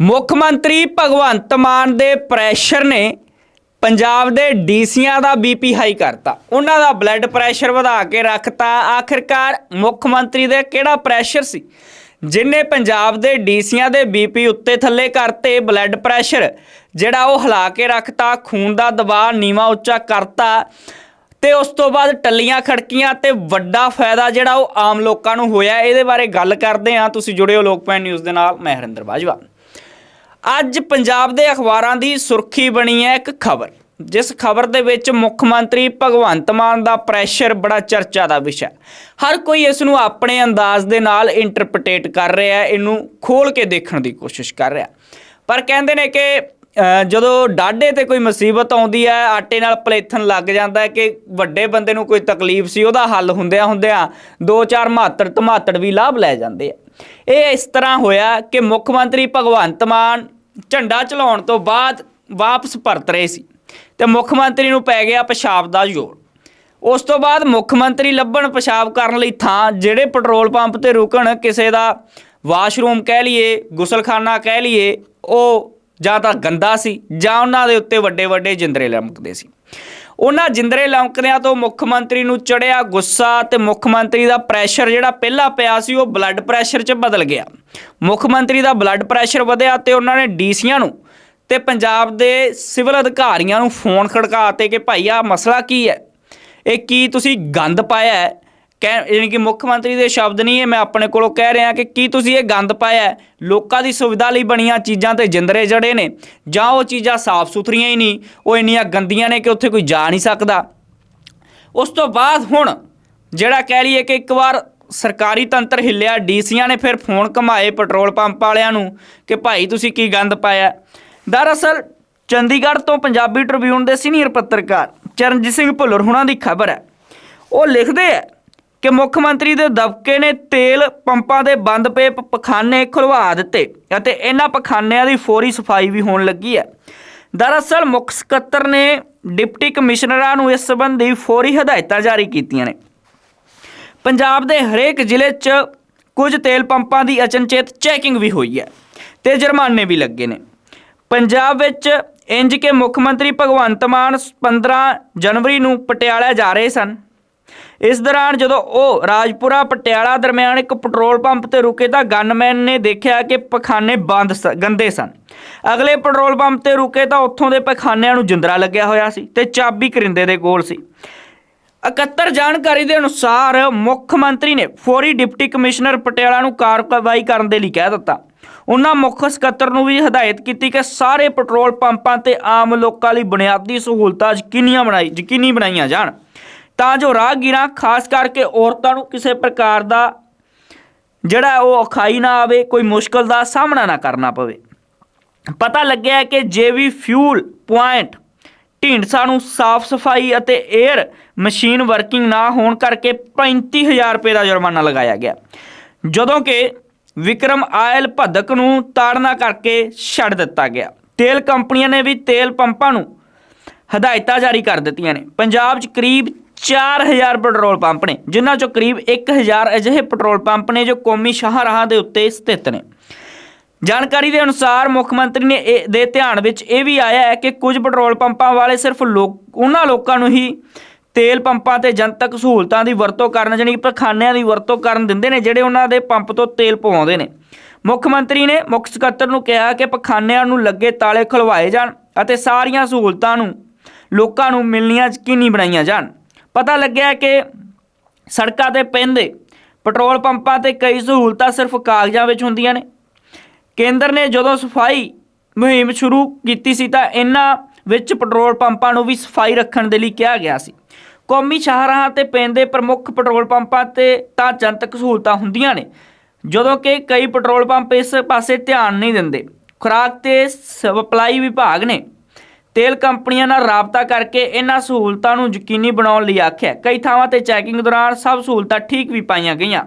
ਮੁੱਖ ਮੰਤਰੀ ਭਗਵੰਤ ਮਾਨ ਦੇ ਪ੍ਰੈਸ਼ਰ ਨੇ ਪੰਜਾਬ ਦੇ ਡੀਸੀਆਂ ਦਾ ਬੀਪੀ ਹਾਈ ਕਰਤਾ। ਉਹਨਾਂ ਦਾ ਬਲੱਡ ਪ੍ਰੈਸ਼ਰ ਵਧਾ ਕੇ ਰੱਖਤਾ। ਆਖਿਰਕਾਰ ਮੁੱਖ ਮੰਤਰੀ ਦੇ ਕਿਹੜਾ ਪ੍ਰੈਸ਼ਰ ਸੀ? ਜਿਨੇ ਪੰਜਾਬ ਦੇ ਡੀਸੀਆਂ ਦੇ ਬੀਪੀ ਉੱਤੇ ਥੱਲੇ ਕਰਤੇ ਬਲੱਡ ਪ੍ਰੈਸ਼ਰ, ਜਿਹੜਾ ਉਹ ਹਿਲਾ ਕੇ ਰੱਖਤਾ, ਖੂਨ ਦਾ ਦਬਾਅ ਨੀਵਾ ਉੱਚਾ ਕਰਤਾ, ਤੇ ਉਸ ਤੋਂ ਬਾਅਦ ਟੱਲੀਆਂ ਖੜਕੀਆਂ ਤੇ ਵੱਡਾ ਫਾਇਦਾ ਜਿਹੜਾ ਉਹ ਆਮ ਲੋਕਾਂ ਨੂੰ ਹੋਇਆ। ਇਹਦੇ ਬਾਰੇ ਗੱਲ ਕਰਦੇ ਹਾਂ। ਤੁਸੀਂ ਜੁੜਿਓ ਲੋਕਪਾਲ ਨਿਊਜ਼ ਦੇ ਨਾਲ। ਮੈਂ ਹਰਿੰਦਰ ਬਾਜਵਾ। ਅੱਜ ਪੰਜਾਬ ਦੇ ਅਖਬਾਰਾਂ ਦੀ ਸੁਰਖੀ ਬਣੀ ਹੈ ਇੱਕ ਖਬਰ, ਜਿਸ ਖਬਰ ਦੇ ਵਿੱਚ ਮੁੱਖ ਮੰਤਰੀ ਭਗਵੰਤ ਮਾਨ ਦਾ ਪ੍ਰੈਸ਼ਰ ਬੜਾ ਚਰਚਾ ਦਾ ਵਿਸ਼ਾ। ਹਰ ਕੋਈ ਇਸ ਨੂੰ ਆਪਣੇ ਅੰਦਾਜ਼ ਦੇ ਨਾਲ ਇੰਟਰਪ੍ਰੀਟੇਟ ਕਰ ਰਿਹਾ ਹੈ, ਇਹਨੂੰ ਖੋਲ ਕੇ ਦੇਖਣ ਦੀ ਕੋਸ਼ਿਸ਼ ਕਰ ਰਿਹਾ। ਪਰ ਕਹਿੰਦੇ ਨੇ ਕਿ ਜਦੋਂ ਡਾਢੇ ਤੇ ਕੋਈ ਮੁਸੀਬਤ ਆਉਂਦੀ ਹੈ, ਆਟੇ ਨਾਲ ਪਲੇਥਨ ਲੱਗ ਜਾਂਦਾ ਹੈ ਕਿ ਵੱਡੇ ਬੰਦੇ ਨੂੰ ਕੋਈ ਤਕਲੀਫ ਸੀ, ਉਹਦਾ ਹੱਲ ਹੁੰਦਿਆਂ ਹੁੰਦਿਆਂ ਦੋ ਚਾਰ ਮਾਤੜ ਧਮਾਤੜ ਵੀ ਲਾਭ ਲੈ ਜਾਂਦੇ ਆ। ਇਹ ਇਸ ਤਰ੍ਹਾਂ ਹੋਇਆ ਕਿ ਮੁੱਖ ਮੰਤਰੀ ਭਗਵੰਤ ਮਾਨ ਝੰਡਾ ਚਲਾਉਣ ਤੋਂ ਬਾਅਦ ਵਾਪਸ ਪਰਤ ਰਹੇ ਸੀ ਤੇ ਮੁੱਖ ਮੰਤਰੀ ਨੂੰ ਪੈ ਗਿਆ ਪਿਸ਼ਾਬ ਦਾ ਜ਼ੋਰ। ਉਸ ਤੋਂ ਬਾਅਦ ਮੁੱਖ ਮੰਤਰੀ ਲੱਭਣ ਪਿਸ਼ਾਬ ਕਰਨ ਲਈ ਥਾਂ ਜਿਹੜੇ ਪੈਟਰੋਲ ਪੰਪ ਤੇ ਰੁਕਣ, ਕਿਸੇ ਦਾ ਵਾਸ਼ਰੂਮ ਕਹਿ ਲਈਏ, ਗੁਸਲਖਾਨਾ ਕਹਿ ਲਈਏ, ਉਹ ਜਾਂ ਤਾਂ ਗੰਦਾ ਸੀ ਜਾਂ ਉਹਨਾਂ ਦੇ ਉੱਤੇ ਵੱਡੇ ਵੱਡੇ ਜਿੰਦਰੇ ਲਮਕਦੇ ਸੀ। ਉਹਨਾਂ ਜਿੰਦਰੇ ਲੌਂਕਦਿਆਂ ਤੋਂ ਮੁੱਖ ਮੰਤਰੀ ਨੂੰ ਚੜਿਆ ਗੁੱਸਾ ਤੇ ਮੁੱਖ ਮੰਤਰੀ ਦਾ ਪ੍ਰੈਸ਼ਰ ਜਿਹੜਾ ਪਹਿਲਾਂ ਪਿਆ ਸੀ, ਉਹ ਬਲੱਡ ਪ੍ਰੈਸ਼ਰ 'ਚ ਬਦਲ ਗਿਆ। ਮੁੱਖ ਮੰਤਰੀ ਦਾ ਬਲੱਡ ਪ੍ਰੈਸ਼ਰ ਵਧਿਆ ਤੇ ਉਹਨਾਂ ਨੇ ਡੀਸੀਆਂ ਨੂੰ ਤੇ ਪੰਜਾਬ ਦੇ ਸਿਵਲ ਅਧਿਕਾਰੀਆਂ ਨੂੰ ਫੋਨ ਖੜਕਾਤੇ ਕਿ ਭਾਈ ਆ ਮਸਲਾ ਕੀ ਹੈ? ਇਹ ਕੀ ਤੁਸੀਂ ਗੰਦ ਪਾਇਆ ਹੈ? ਕਹਿ, ਯਾਨੀ ਕਿ ਮੁੱਖ ਮੰਤਰੀ ਦੇ ਸ਼ਬਦ ਨਹੀਂ, ਇਹ ਮੈਂ ਆਪਣੇ ਕੋਲੋਂ ਕਹਿ ਰਿਹਾ ਕਿ ਕੀ ਤੁਸੀਂ ਇਹ ਗੰਦ ਪਾਇਆ ਲੋਕਾਂ ਦੀ ਸੁਵਿਧਾ ਲਈ ਬਣੀਆਂ ਚੀਜ਼ਾਂ ਤੇ ਜਿੰਦਰੇ ਜੜੇ ਨੇ, ਜਾਂ ਉਹ ਚੀਜ਼ਾਂ ਸਾਫ਼ ਸੁਥਰੀਆਂ ਹੀ ਨਹੀਂ, ਉਹ ਇੰਨੀਆਂ ਗੰਦੀਆਂ ਨੇ ਕਿ ਉੱਥੇ ਕੋਈ ਜਾ ਨਹੀਂ ਸਕਦਾ। ਉਸ ਤੋਂ ਬਾਅਦ ਹੁਣ ਜਿਹੜਾ ਕਹਿ ਲਈਏ ਕਿ ਇੱਕ ਵਾਰ ਸਰਕਾਰੀ ਤੰਤਰ ਹਿੱਲਿਆ, ਡੀਸੀਆਂ ਨੇ ਫਿਰ ਫੋਨ ਕਮਾਏ ਪੈਟਰੋਲ ਪੰਪ ਵਾਲਿਆਂ ਨੂੰ ਕਿ ਭਾਈ ਤੁਸੀਂ ਕੀ ਗੰਦ ਪਾਇਆ? ਦਰਅਸਲ ਚੰਡੀਗੜ੍ਹ ਤੋਂ ਪੰਜਾਬੀ ਟ੍ਰਿਬਿਊਨ ਦੇ ਸੀਨੀਅਰ ਪੱਤਰਕਾਰ ਚਰਨਜੀਤ ਸਿੰਘ ਭੁੱਲਰ ਹੁਣਾਂ ਦੀ ਖਬਰ ਹੈ। ਉਹ ਲਿਖਦੇ ਆ ਕਿ ਮੁੱਖ ਮੰਤਰੀ ਦੇ ਦਬਕੇ ਨੇ ਤੇਲ ਪੰਪਾਂ ਦੇ ਬੰਦ ਪਏ ਪਖਾਨੇ ਖੁਲਵਾ ਦਿੱਤੇ ਅਤੇ ਇਹਨਾਂ ਪਖਾਨਿਆਂ ਦੀ ਫੌਰੀ ਸਫ਼ਾਈ ਵੀ ਹੋਣ ਲੱਗੀ ਹੈ। ਦਰਅਸਲ ਮੁੱਖ ਸਕੱਤਰ ਨੇ ਡਿਪਟੀ ਕਮਿਸ਼ਨਰਾਂ ਨੂੰ ਇਸ ਸੰਬੰਧੀ ਫੌਰੀ ਹਦਾਇਤਾਂ ਜਾਰੀ ਕੀਤੀਆਂ ਨੇ। ਪੰਜਾਬ ਦੇ ਹਰੇਕ ਜ਼ਿਲ੍ਹੇ 'ਚ ਕੁਝ ਤੇਲ ਪੰਪਾਂ ਦੀ ਅਚਨਚੇਤ ਚੈਕਿੰਗ ਵੀ ਹੋਈ ਹੈ ਤੇ ਜੁਰਮਾਨੇ ਵੀ ਲੱਗੇ ਨੇ। ਪੰਜਾਬ ਵਿੱਚ ਇੰਜ ਕੇ ਮੁੱਖ ਮੰਤਰੀ ਭਗਵੰਤ ਮਾਨ 15 ਜਨਵਰੀ ਨੂੰ ਪਟਿਆਲਾ ਜਾ ਰਹੇ ਸਨ। ਇਸ ਦੌਰਾਨ ਜਦੋਂ ਉਹ ਰਾਜਪੁਰਾ ਪਟਿਆਲਾ ਦਰਮਿਆਨ ਇੱਕ ਪੈਟਰੋਲ ਪੰਪ ਤੇ ਰੁਕੇ ਤਾਂ ਗਨਮੈਨ ਨੇ ਦੇਖਿਆ ਕਿ ਪਖਾਨੇ ਬੰਦ ਸ- ਗੰਦੇ ਸਨ। ਅਗਲੇ ਪੈਟਰੋਲ ਪੰਪ ਤੇ ਰੁਕੇ ਤਾਂ ਉੱਥੋਂ ਦੇ ਪਖਾਨਿਆਂ ਨੂੰ ਜਿੰਦਰਾ ਲੱਗਿਆ ਹੋਇਆ ਸੀ ਤੇ ਚਾਬੀ ਕਰਿੰਦੇ ਦੇ ਕੋਲ ਸੀ। ਇਕੱਤਰ ਜਾਣਕਾਰੀ ਦੇ ਅਨੁਸਾਰ ਮੁੱਖ ਮੰਤਰੀ ਨੇ ਫੌਰੀ ਡਿਪਟੀ ਕਮਿਸ਼ਨਰ ਪਟਿਆਲਾ ਨੂੰ ਕਾਰਵਾਈ ਕਰਨ ਦੇ ਲਈ ਕਹਿ ਦਿੱਤਾ। ਉਹਨਾਂ ਮੁੱਖ ਸਕੱਤਰ ਨੂੰ ਵੀ ਹਦਾਇਤ ਕੀਤੀ ਕਿ ਸਾਰੇ ਪੈਟਰੋਲ ਪੰਪਾਂ ਤੇ ਆਮ ਲੋਕਾਂ ਲਈ ਬੁਨਿਆਦੀ ਸਹੂਲਤਾਂ ਯਕੀਨੀਆਂ ਬਣਾਈ, ਯਕੀਨੀ ਬਣਾਈਆਂ ਜਾਣ। ਤਾਂ ਜੋ ਰਾਹਗੀਰਾਂ, ਖਾਸ ਕਰਕੇ ਔਰਤਾਂ ਨੂੰ ਕਿਸੇ ਪ੍ਰਕਾਰ ਦਾ ਜਿਹੜਾ ਉਹ ਔਖਾਈ ਨਾ ਆਵੇ, ਕੋਈ ਮੁਸ਼ਕਲ ਦਾ ਸਾਹਮਣਾ ਨਾ ਕਰਨਾ ਪਵੇ। ਪਤਾ ਲੱਗਿਆ ਹੈ ਕਿ ਜੇਵੀ ਫਿਊਲ ਪੁਆਇੰਟ ਢੀਂਡਸਾ ਨੂੰ ਸਾਫ਼ ਸਫ਼ਾਈ ਅਤੇ 에ਅਰ ਮਸ਼ੀਨ ਵਰਕਿੰਗ ਨਾ ਹੋਣ ਕਰਕੇ 35000 ਰੁਪਏ ਦਾ ਜੁਰਮਾਨਾ ਲਗਾਇਆ ਗਿਆ। ਜਦੋਂ ਕਿ ਵਿਕਰਮ ਆਇਲ ਭਦਕ ਨੂੰ ਤਾੜਨਾ ਕਰਕੇ ਛੱਡ ਦਿੱਤਾ ਗਿਆ। ਤੇਲ ਕੰਪਨੀਆਂ ਨੇ ਵੀ ਤੇਲ ਪੰਪਾਂ ਨੂੰ ਹਦਾਇਤਾਂ ਜਾਰੀ ਕਰ ਦਿੱਤੀਆਂ ਨੇ। ਪੰਜਾਬ 'ਚ ਕਰੀਬ 4000 ਪੈਟਰੋਲ ਪੰਪ ਨੇ, ਜਿਨ੍ਹਾਂ 'ਚੋਂ ਕਰੀਬ 1000 ਅਜਿਹੇ ਪੈਟਰੋਲ ਪੰਪ ਨੇ ਜੋ ਕੌਮੀ ਸ਼ਾਹਰਾਹਾਂ ਦੇ ਉੱਤੇ ਸਥਿਤ ਨੇ। ਜਾਣਕਾਰੀ ਦੇ ਅਨੁਸਾਰ ਮੁੱਖ ਮੰਤਰੀ ਨੇ ਇਹ, ਦੇ ਧਿਆਨ ਵਿੱਚ ਇਹ ਵੀ ਆਇਆ ਹੈ ਕਿ ਕੁਝ ਪੈਟਰੋਲ ਪੰਪਾਂ ਵਾਲੇ ਸਿਰਫ ਲੋਕ, ਉਹਨਾਂ ਲੋਕਾਂ ਨੂੰ ਹੀ ਤੇਲ ਪੰਪਾਂ ਤੇ ਜਨਤਕ ਸਹੂਲਤਾਂ ਦੀ ਵਰਤੋਂ ਕਰਨ, ਜਾਣੀ ਕਿ ਪਖਾਨਿਆਂ ਦੀ ਵਰਤੋਂ ਕਰਨ ਦਿੰਦੇ ਨੇ, ਜਿਹੜੇ ਉਹਨਾਂ ਦੇ ਪੰਪ ਤੋਂ ਤੇਲ ਪਵਾਉਂਦੇ ਨੇ। ਮੁੱਖ ਮੰਤਰੀ ਨੇ ਮੁੱਖ ਸਕੱਤਰ ਨੂੰ ਕਿਹਾ ਕਿ ਪਖਾਨਿਆਂ ਨੂੰ ਲੱਗੇ ਤਾਲੇ ਖੁਲਵਾਏ ਜਾਣ ਅਤੇ ਸਾਰੀਆਂ ਸਹੂਲਤਾਂ ਨੂੰ ਲੋਕਾਂ ਨੂੰ ਮਿਲਣੀਆਂ ਯਕੀਨੀ ਬਣਾਈਆਂ ਜਾਣ। ਪਤਾ ਲੱਗਿਆ ਕਿ ਸੜਕਾਂ ਤੇ ਪੈਂਦੇ ਪੈਟਰੋਲ ਪੰਪਾਂ ਤੇ ਕਈ ਸਹੂਲਤਾਂ ਸਿਰਫ ਕਾਗਜ਼ਾਂ ਵਿੱਚ ਹੁੰਦੀਆਂ ਨੇ। ਕੇਂਦਰ ਨੇ ਜਦੋਂ ਸਫ਼ਾਈ ਮੁਹਿੰਮ ਸ਼ੁਰੂ ਕੀਤੀ ਸੀ ਤਾਂ ਇਹਨਾਂ ਵਿੱਚ ਪੈਟਰੋਲ ਪੰਪਾਂ ਨੂੰ ਵੀ ਸਫ਼ਾਈ ਰੱਖਣ ਦੇ ਲਈ ਕਿਹਾ ਗਿਆ ਸੀ। ਕੌਮੀ ਸ਼ਾਹਰਾਹਾਂ ਤੇ ਪੈਂਦੇ ਪ੍ਰਮੁੱਖ ਪੈਟਰੋਲ ਪੰਪਾਂ ਤੇ ਤਾਂ ਜਨਤਕ ਸਹੂਲਤਾਂ ਹੁੰਦੀਆਂ ਨੇ, ਜਦੋਂ ਕਿ ਕਈ ਪੈਟਰੋਲ ਪੰਪ ਇਸ ਪਾਸੇ ਧਿਆਨ ਨਹੀਂ ਦਿੰਦੇ। ਖੁਰਾਕ ਤੇ ਸਪਲਾਈ ਵਿਭਾਗ ਨੇ ਤੇਲ ਕੰਪਨੀਆਂ ਨਾਲ ਰਾਬਤਾ ਕਰਕੇ ਇਹਨਾਂ ਸਹੂਲਤਾਂ ਨੂੰ ਯਕੀਨੀ ਬਣਾਉਣ ਲਈ ਆਖਿਆ। ਕਈ ਥਾਵਾਂ ਤੇ ਚੈਕਿੰਗ ਦੌਰਾਨ ਸਭ ਸਹੂਲਤਾਂ ਠੀਕ ਵੀ ਪਾਈਆਂ ਗਈਆਂ।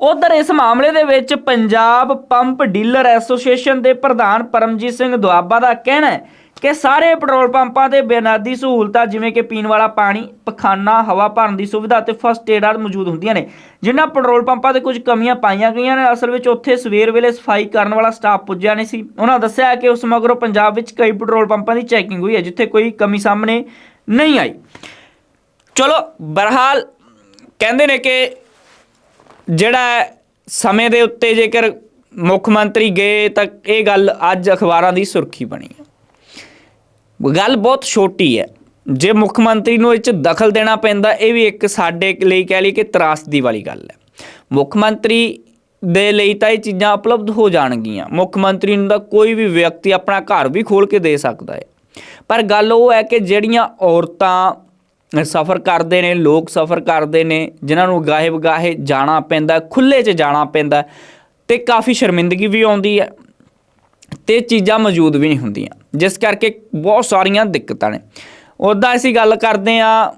ਉਧਰ ਇਸ ਮਾਮਲੇ ਦੇ ਵਿੱਚ ਪੰਜਾਬ ਪੰਪ ਡੀਲਰ ਐਸੋਸੀਏਸ਼ਨ ਦੇ ਪ੍ਰਧਾਨ ਪਰਮਜੀਤ ਸਿੰਘ ਦੁਆਬਾ ਦਾ ਕਹਿਣਾ ਹੈ ਕਿ ਸਾਰੇ ਪੈਟਰੋਲ ਪੰਪਾਂ ਤੇ ਬੁਨਿਆਦੀ ਸਹੂਲਤਾਂ, ਜਿਵੇਂ ਕਿ ਪੀਣ ਵਾਲਾ ਪਾਣੀ, ਪਖਾਨਾ, ਹਵਾ ਭਰਨ ਦੀ ਸੁਵਿਧਾ ਅਤੇ ਫਸਟ ਏਡ ਆਦਿ ਮੌਜੂਦ ਹੁੰਦੀਆਂ ਨੇ। ਜਿਨ੍ਹਾਂ ਪੈਟਰੋਲ ਪੰਪਾਂ ਤੇ ਕੁਝ ਕਮੀਆਂ ਪਾਈਆਂ ਗਈਆਂ ਨੇ, ਅਸਲ ਵਿੱਚ ਉੱਥੇ ਸਵੇਰ ਵੇਲੇ ਸਫ਼ਾਈ ਕਰਨ ਵਾਲਾ ਸਟਾਫ ਪੁੱਜਿਆ ਨਹੀਂ ਸੀ। ਉਹਨਾਂ ਦੱਸਿਆ ਕਿ ਉਸ ਮਗਰੋਂ ਪੰਜਾਬ ਵਿੱਚ ਕਈ ਪੈਟਰੋਲ ਪੰਪਾਂ ਦੀ ਚੈਕਿੰਗ ਹੋਈ ਹੈ, ਜਿੱਥੇ ਕੋਈ ਕਮੀ ਸਾਹਮਣੇ ਨਹੀਂ ਆਈ। ਚਲੋ ਬਰਹਾਲ ਕਹਿੰਦੇ ਨੇ ਕਿ ਜਿਹੜਾ ਸਮੇਂ ਦੇ ਉੱਤੇ ਜੇਕਰ ਮੁੱਖ ਮੰਤਰੀ ਗਏ, ਤਾਂ ਇਹ ਗੱਲ ਅੱਜ ਅਖਬਾਰਾਂ ਦੀ ਸੁਰਖੀ ਬਣੀ ਹੈ। ਗੱਲ ਬਹੁਤ ਛੋਟੀ ਹੈ। ਜੇ ਮੁੱਖ ਮੰਤਰੀ ਨੂੰ ਇਹ 'ਚ ਦਖਲ ਦੇਣਾ ਪੈਂਦਾ, ਇਹ ਵੀ ਇੱਕ ਸਾਡੇ ਲਈ ਕਹਿ ਲਈ ਕਿ ਤਰਾਸਦੀ ਵਾਲੀ ਗੱਲ ਹੈ। ਮੁੱਖ ਮੰਤਰੀ ਦੇ ਲਈ ਤਾਂ ਇਹ ਚੀਜ਼ਾਂ ਉਪਲਬਧ ਹੋ ਜਾਣਗੀਆਂ। ਮੁੱਖ ਮੰਤਰੀ ਨੂੰ ਤਾਂ ਕੋਈ ਵੀ ਵਿਅਕਤੀ ਆਪਣਾ ਘਰ ਵੀ ਖੋਲ ਕੇ ਦੇ ਸਕਦਾ ਹੈ। ਪਰ ਗੱਲ ਉਹ ਹੈ ਕਿ ਜਿਹੜੀਆਂ ਔਰਤਾਂ ਸਫ਼ਰ ਕਰਦੇ ਨੇ, ਲੋਕ ਸਫ਼ਰ ਕਰਦੇ ਨੇ, ਜਿਨ੍ਹਾਂ ਨੂੰ ਗਾਹੇ ਬਗਾਹੇ ਜਾਣਾ ਪੈਂਦਾ ਖੁੱਲੇ 'ਚ ਜਾਣਾ ਪੈਂਦਾ, ਤੇ ਕਾਫੀ ਸ਼ਰਮਿੰਦਗੀ ਵੀ ਆਉਂਦੀ ਹੈ। ਤੇ ਚੀਜ਼ਾਂ ਮੌਜੂਦ ਵੀ ਨਹੀਂ ਹੁੰਦੀਆਂ। ਜਿਸ ਕਰਕੇ ਬਹੁਤ ਸਾਰੀਆਂ ਦਿੱਕਤਾਂ ਨੇ। ਉੱਦਾਂ ਅਸੀਂ ਗੱਲ ਕਰਦੇ ਆ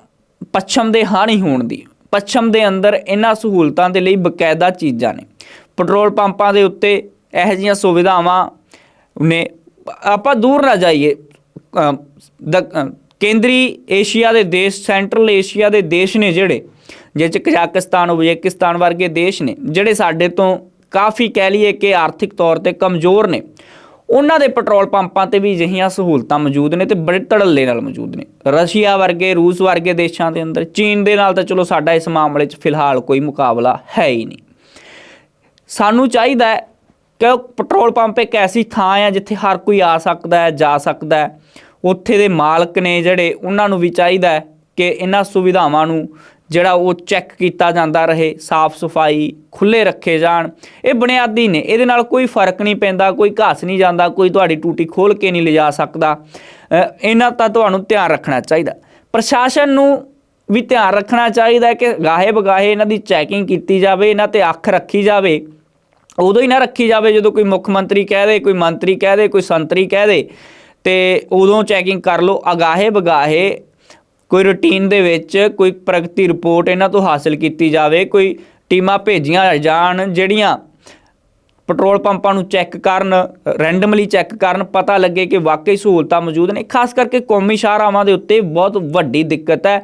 ਪੱਛਮ ਦੇ ਹਾਣੀ ਹੋਣ ਦੀ। ਪੱਛਮ ਦੇ ਅੰਦਰ ਇਹਨਾਂ ਸਹੂਲਤਾਂ ਦੇ ਲਈ ਬਕਾਇਦਾ ਚੀਜ਼ਾਂ ਨੇ। ਪੈਟਰੋਲ ਪੰਪਾਂ ਦੇ ਉੱਤੇ ਇਹੋ ਜਿਹੀਆਂ ਸੁਵਿਧਾਵਾਂ ਨੇ। ਆਪਾਂ ਦੂਰ ਨਾ ਜਾਈਏ। ਦ- ਕੇਂਦਰੀ ਏਸ਼ੀਆ ਦੇ ਦੇਸ਼, ਸੈਂਟਰਲ ਏਸ਼ੀਆ ਦੇ ਦੇਸ਼ ਨੇ ਜਿਹੜੇ, ਜਿਹ ਚ ਕਜ਼ਾਕਿਸਤਾਨ, ਉਜ਼ਬੇਕਿਸਤਾਨ ਵਰਗੇ ਦੇਸ਼ ਨੇ, ਜਿਹੜੇ ਸਾਡੇ ਤੋਂ ਕਾਫੀ ਕਹਿ ਲਈਏ ਕਿ ਆਰਥਿਕ ਤੌਰ ਤੇ ਕਮਜ਼ੋਰ ਨੇ। ਉਹਨਾਂ ਦੇ ਪੈਟਰੋਲ ਪੰਪਾਂ ਤੇ ਵੀ ਅਜਿਹੀਆਂ ਸਹੂਲਤਾਂ ਮੌਜੂਦ ਨੇ ਤੇ ਬੜੇ ਧੜੱਲੇ ਨਾਲ ਮੌਜੂਦ ਨੇ। ਰਸ਼ੀਆ ਵਰਗੇ, ਰੂਸ ਵਰਗੇ ਦੇਸ਼ਾਂ ਦੇ ਅੰਦਰ, ਚੀਨ ਦੇ ਨਾਲ ਤਾਂ ਚਲੋ ਸਾਡਾ ਇਸ ਮਾਮਲੇ 'ਚ ਫਿਲਹਾਲ ਕੋਈ ਮੁਕਾਬਲਾ ਹੈ ਹੀ ਨਹੀਂ। ਸਾਨੂੰ ਚਾਹੀਦਾ ਹੈ ਕਿ ਪੈਟਰੋਲ ਪੰਪ ਇੱਕ ਐਸੀ ਥਾਂ ਹੈ ਜਿੱਥੇ ਹਰ ਕੋਈ ਆ ਸਕਦਾ ਹੈ, ਜਾ ਸਕਦਾ ਹੈ। ਉੱਥੇ ਦੇ ਮਾਲਕ ਨੇ ਜਿਹੜੇ, ਉਹਨਾਂ ਨੂੰ ਵੀ ਚਾਹੀਦਾ ਹੈ ਕਿ ਇਹਨਾਂ ਸੁਵਿਧਾਵਾਂ ਨੂੰ ਜਿਹੜਾ ਉਹ ਚੈੱਕ ਕੀਤਾ ਜਾਂਦਾ ਰਹੇ, ਸਾਫ਼ ਸਫ਼ਾਈ ਖੁੱਲੇ ਰੱਖੇ ਜਾਣ। ਇਹ ਬੁਨਿਆਦੀ ਨੇ, ਇਹਦੇ ਨਾਲ ਕੋਈ ਫ਼ਰਕ ਨਹੀਂ ਪੈਂਦਾ, ਕੋਈ ਘਸ ਨਹੀਂ ਜਾਂਦਾ, ਕੋਈ ਤੁਹਾਡੀ ਟੂਟੀ ਖੋਲ ਕੇ ਨਹੀਂ ਲਿਜਾ ਸਕਦਾ। ਇਹਨਾਂ ਤਾਂ ਤੁਹਾਨੂੰ ਧਿਆਨ ਰੱਖਣਾ ਚਾਹੀਦਾ। ਪ੍ਰਸ਼ਾਸਨ ਨੂੰ ਵੀ ਧਿਆਨ ਰੱਖਣਾ ਚਾਹੀਦਾ ਕਿ ਗਾਹੇ ਬਗਾਹੇ ਇਹਨਾਂ ਦੀ ਚੈਕਿੰਗ ਕੀਤੀ ਜਾਵੇ, ਇਹਨਾਂ ਤੇ ਅੱਖ ਰੱਖੀ ਜਾਵੇ। ਉਦੋਂ ਹੀ ਨਾ ਰੱਖੀ ਜਾਵੇ ਜਦੋਂ ਕੋਈ ਮੁੱਖ ਮੰਤਰੀ ਕਹਿ ਦੇ, ਕੋਈ ਮੰਤਰੀ ਕਹਿ ਦੇ, ਕੋਈ ਸੰਤਰੀ ਕਹਿ ਦੇ। ਤੇ ਉਦੋਂ ਚੈਕਿੰਗ ਕਰ ਲਓ। ਅਗਾਹੇ ਬਗਾਹੇ ਕੋਈ ਰੂਟੀਨ ਦੇ ਵਿੱਚ ਕੋਈ ਪ੍ਰਗਤੀ ਰਿਪੋਰਟ ਇਹਨਾਂ ਤੋਂ ਹਾਸਲ ਕੀਤੀ ਜਾਵੇ, ਕੋਈ ਟੀਮਾਂ ਭੇਜੀਆਂ ਜਾਣ, ਜਿਹੜੀਆਂ ਪੈਟਰੋਲ ਪੰਪਾਂ ਨੂੰ ਚੈੱਕ ਕਰਨ ਰੈਂਡਮਲੀ ਚੈੱਕ ਕਰਨ, ਪਤਾ ਲੱਗੇ ਕਿ ਵਾਕਈ ਸਹੂਲਤਾਂ ਮੌਜੂਦ ਨੇ। ਖਾਸ ਕਰਕੇ ਕੌਮੀ ਸ਼ਾਹਰਾਵਾਂ ਦੇ ਉੱਤੇ ਬਹੁਤ ਵੱਡੀ ਦਿੱਕਤ ਹੈ।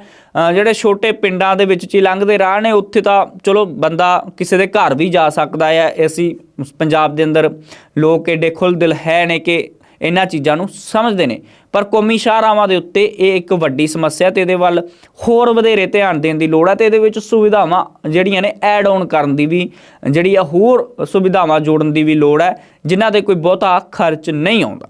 ਜਿਹੜੇ ਛੋਟੇ ਪਿੰਡਾਂ ਦੇ ਵਿੱਚ ਚ ਲੰਘਦੇ ਰਾਹ ਨੇ, ਉੱਥੇ ਤਾਂ ਚਲੋ ਬੰਦਾ ਕਿਸੇ ਦੇ ਘਰ ਵੀ ਜਾ ਸਕਦਾ ਹੈ। ਅਸੀਂ ਪੰਜਾਬ ਦੇ ਅੰਦਰ ਲੋਕ ਏਡੇ ਖੁੱਲ੍ਹ ਦਿਲ ਹੈ ਨੇ ਕਿ ਇਹਨਾਂ ਚੀਜ਼ਾਂ ਨੂੰ ਸਮਝਦੇ ਨੇ। ਪਰ ਕੌਮੀ ਸ਼ਾਹਰਾਵਾਂ ਦੇ ਉੱਤੇ ਇਹ ਇੱਕ ਵੱਡੀ ਸਮੱਸਿਆ ਤੇ ਇਹਦੇ ਵੱਲ ਹੋਰ ਵਧੇਰੇ ਧਿਆਨ ਦੇਣ ਦੀ ਲੋੜ ਹੈ ਤੇ ਇਹਦੇ ਵਿੱਚ ਸੁਵਿਧਾਵਾਂ ਜਿਹੜੀਆਂ ਨੇ ਐਡ ਆਨ ਕਰਨ ਦੀ ਵੀ, ਜਿਹੜੀ ਆ ਹੋਰ ਸੁਵਿਧਾਵਾਂ ਜੋੜਨ ਦੀ ਵੀ ਲੋੜ ਹੈ, ਜਿਨ੍ਹਾਂ ਤੇ ਕੋਈ ਬਹੁਤਾ ਖਰਚ ਨਹੀਂ ਆਉਂਦਾ।